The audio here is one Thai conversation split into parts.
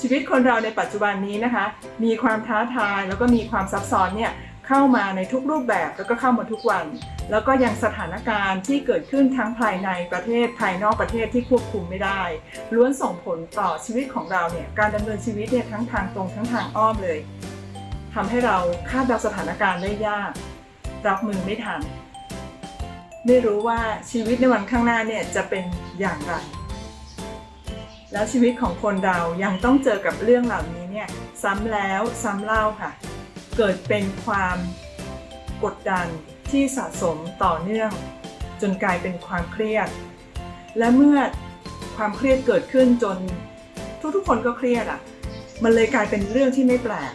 ชีวิตคนเราในปัจจุบันนี้นะคะ มีความท้าทายแล้วก็มีความซับซ้อนเนี่ยเข้ามาในทุกรูปแบบแล้วก็เข้ามาทุกวัน แล้วก็ยังสถานการณ์ที่เกิดขึ้นทั้งภายในประเทศภายนอกประเทศที่ควบคุมไม่ได้ ล้วนส่งผลต่อชีวิตของเราเนี่ยการดำเนินชีวิตเนี่ยทั้งทางตรงทั้งทางอ้อมเลยทำให้เราคาดเดาสถานการณ์ได้ยาก รับมือไม่ทัน ไม่รู้ว่าชีวิตในวันข้างหน้าเนี่ยจะเป็นอย่างไร แล้วชีวิตของคนเรายังต้องเจอกับเรื่องเหล่านี้เนี่ยซ้ำแล้วซ้ำเล่าค่ะ เกิดเป็นความกดดันที่สะสมต่อเนื่อง จนกลายเป็นความเครียด และเมื่อความเครียดเกิดขึ้นจนทุกๆคนก็เครียดอะ มันเลยกลายเป็นเรื่องที่ไม่แปลก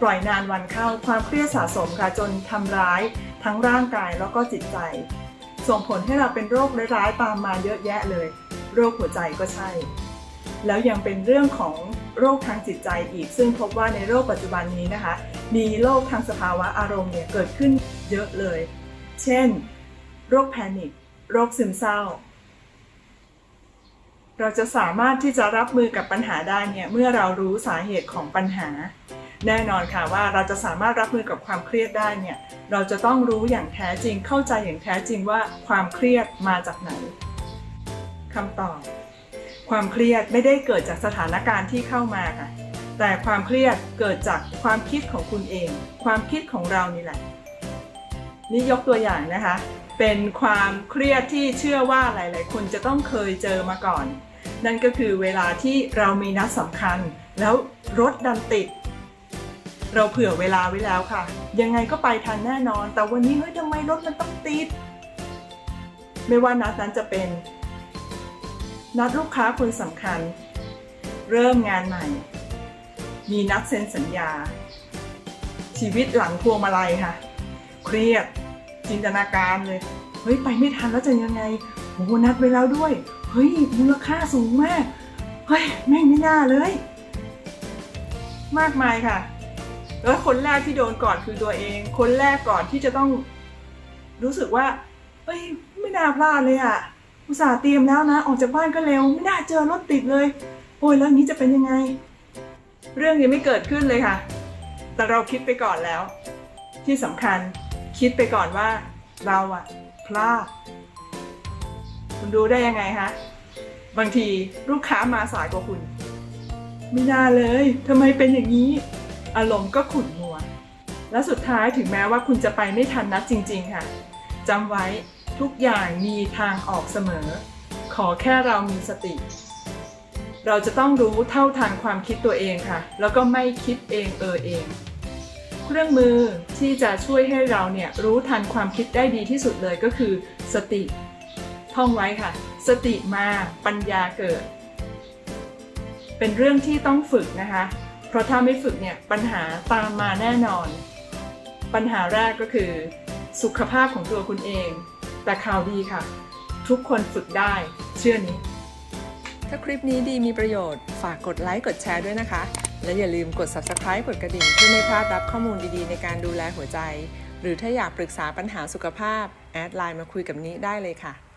ปล่อยนานวันเข้าความเครียดสะสมค่ะจนทำร้ายทั้งร่างกายแล้วก็จิตใจ ส่งผลให้เราเป็นโรคร้ายๆตามมาเยอะแยะเลย โรคหัวใจก็ใช่ แล้วยังเป็นเรื่องของโรคทางจิตใจอีก ซึ่งพบว่าในโรคปัจจุบันนี้นะคะ มีโรคทางสภาวะอารมณ์เนี่ยเกิดขึ้นเยอะเลย เช่น โรคแพนิคโรคซึมเศร้า เราจะสามารถที่จะรับมือกับปัญหาได้เนี่ยเมื่อเรารู้สาเหตุของปัญหา แน่นอนค่ะว่าเราจะสามารถรับมือกับความเครียดได้เนี่ยเราจะต้องรู้อย่างแท้จริงเข้าใจอย่างแท้จริงว่าความเครียดมาจากไหนคำตอบ ความเครียดไม่ได้เกิดจากสถานการณ์ที่เข้ามาค่ะ แต่ความเครียดเกิดจากความคิดของคุณเอง ความคิดของเรานี่แหละ นี่ยกตัวอย่างนะคะ เป็นความเครียดที่เชื่อว่าหลาย ๆ คนจะต้องเคยเจอมาก่อน นั่นก็คือเวลาที่เรามีนัดสำคัญ แล้วรถดันติด เราเผื่อเวลาไว้แล้วค่ะ ยังไงก็ไปทันแน่นอน แต่วันนี้เฮ้ยทำไมรถมันต้องติด ไม่ว่านัดนั้นจะเป็น นัดลูกค้าคนสำคัญ เริ่มงานใหม่ มีนัดเซ็นสัญญา ชีวิตหลังพวงมาลัยค่ะ เครียด จินตนาการเลย เฮ้ย ไปไม่ทันแล้วจะยังไงโอ้โหนัดไว้แล้วด้วย เฮ้ยมูลค่าสูงมาก เฮ้ย แม่งไม่น่าเลย มากมายค่ะ แล้วคนแรกที่โดนก่อนคือตัวเอง คนแรกก่อนที่จะต้องรู้สึกว่าเอ้ย ไม่น่าพลาดเลยอะ อุตส่าห์เตรียมแล้วนะ ออกจากบ้านก็เร็ว ไม่น่าเจอรถติดเลย โอ้ยแล้วอย่างนี้จะเป็นยังไง เรื่องยังไม่เกิดขึ้นเลยค่ะ แต่เราคิดไปก่อนแล้ว ที่สำคัญคิดไปก่อนว่าเราอะพลาดคุณรู้ได้ยังไงคะบางทีลูกค้ามาสายกว่าคุณ ไม่น่าเลยทำไมเป็นอย่างนี้ อารมณ์ก็ขุ่นมัว และสุดท้ายถึงแม้ว่าคุณจะไปไม่ทันนัดจริง ๆ ค่ะจำไว้ ทุกอย่างมีทางออกเสมอ ขอแค่เรามีสติ เราจะต้องรู้เท่าทันความคิดตัวเองค่ะ แล้วก็ไม่คิดเองเออเอง เครื่องมือที่จะช่วยให้เราเนี่ยรู้ทันความคิดได้ดีที่สุดเลยก็คือ สติ ท่องไว้ค่ะ สติมาปัญญาเกิด เป็นเรื่องที่ต้องฝึกนะคะ เพราะถ้าไม่ฝึกเนี่ยปัญหาตามมาแน่นอน ปัญหาแรกก็คือสุขภาพของตัวคุณเอง แต่ข่าวดีค่ะ ทุกคนฝึกได้ เชื่อนี้ ถ้าคลิปนี้ดีมีประโยชน์ ฝากกดไลค์กดแชร์ด้วยนะคะ และอย่าลืมกด Subscribe กดกระดิ่งเพื่อไม่พลาดรับข้อมูลดีๆ ในการดูแลหัวใจ หรือถ้าอยากปรึกษาปัญหาสุขภาพ แอดไลน์มาคุยกับนี้ได้เลยค่ะ